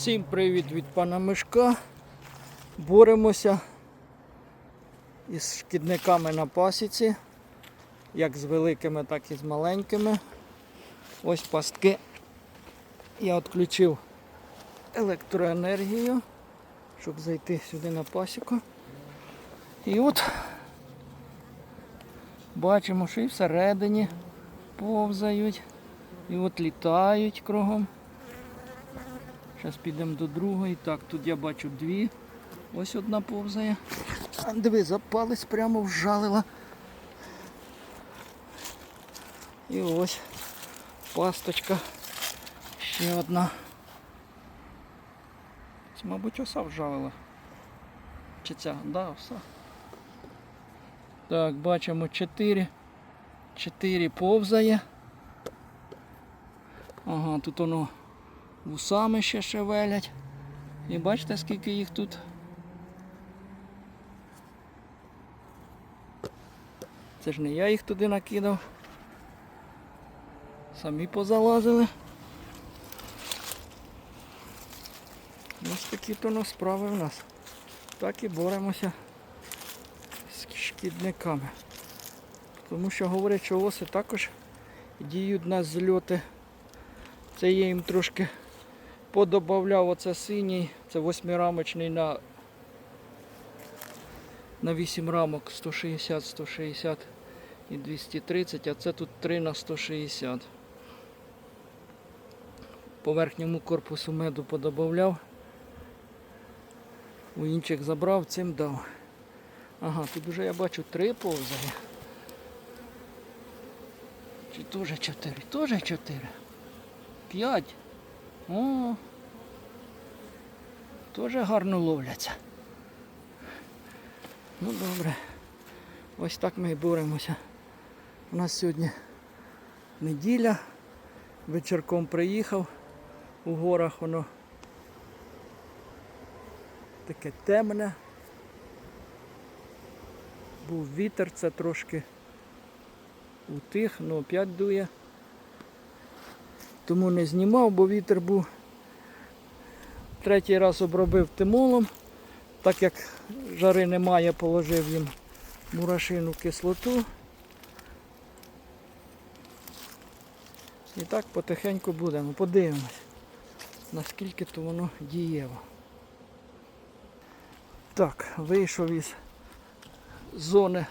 Всім привіт від пана Мишка. Боремося із шкідниками на пасіці, як з великими, так і з маленькими. Ось пастки. Я відключив електроенергію, щоб зайти сюди на пасіку. І от бачимо, що і всередині повзають, і от літають кругом. Зараз підемо до другої. Так, тут я бачу дві. Ось одна повзає. А диви, за палець прямо вжалила. І ось пасточка. Ще одна. Це, мабуть, оса вжалила. Чи ця? Да, оса. Так, бачимо чотири. Чотири повзає. Ага, тут воно вусами ще шевелять. І бачите, скільки їх тут. Це ж не я їх туди накидав. Самі позалазили. Ось такі то ну, справи в нас. Так і боремося з шкідниками. Тому що говорять, що оси також діють на зльоти. Це я їм трошки подобавляв оце синій, це восьмирамочний на, на 8 рамок 160, 160 і 230, а це тут 3 на 160. По верхньому корпусу меду подобавляв. У інших забрав, цим дав. Ага, тут вже я бачу три повзає. Чи теж чотири? Теж чотири. П'ять. О, теж гарно ловляться. Ну добре. Ось так ми і боремося. У нас сьогодні неділя. Вечірком приїхав. У горах воно таке темне. Був вітер, це трошки утих, але опять дує. Тому не знімав, бо вітер був. Третій раз обробив тимолом, так як жари немає, положив їм мурашину кислоту. І так потихеньку будемо. Подивимось, наскільки то воно дієво. Так, вийшов із зони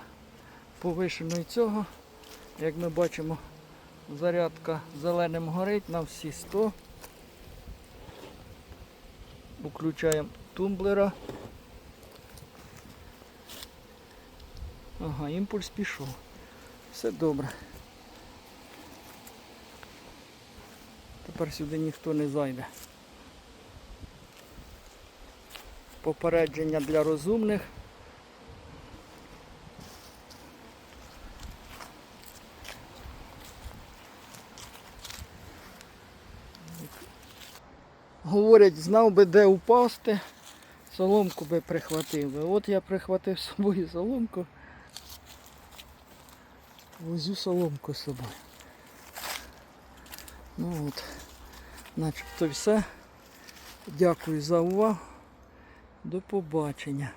повишеної цього. Як ми бачимо, зарядка зеленим горить на всі 100. Включаємо тумблера. Ага, імпульс пішов. Все добре. Тепер сюди ніхто не зайде. Попередження для розумних. Говорять, знав би де упасти, соломку би прихватив. От я прихватив з собою соломку. Возю соломку з собою. Ну от, начебто все. Дякую за увагу. До побачення.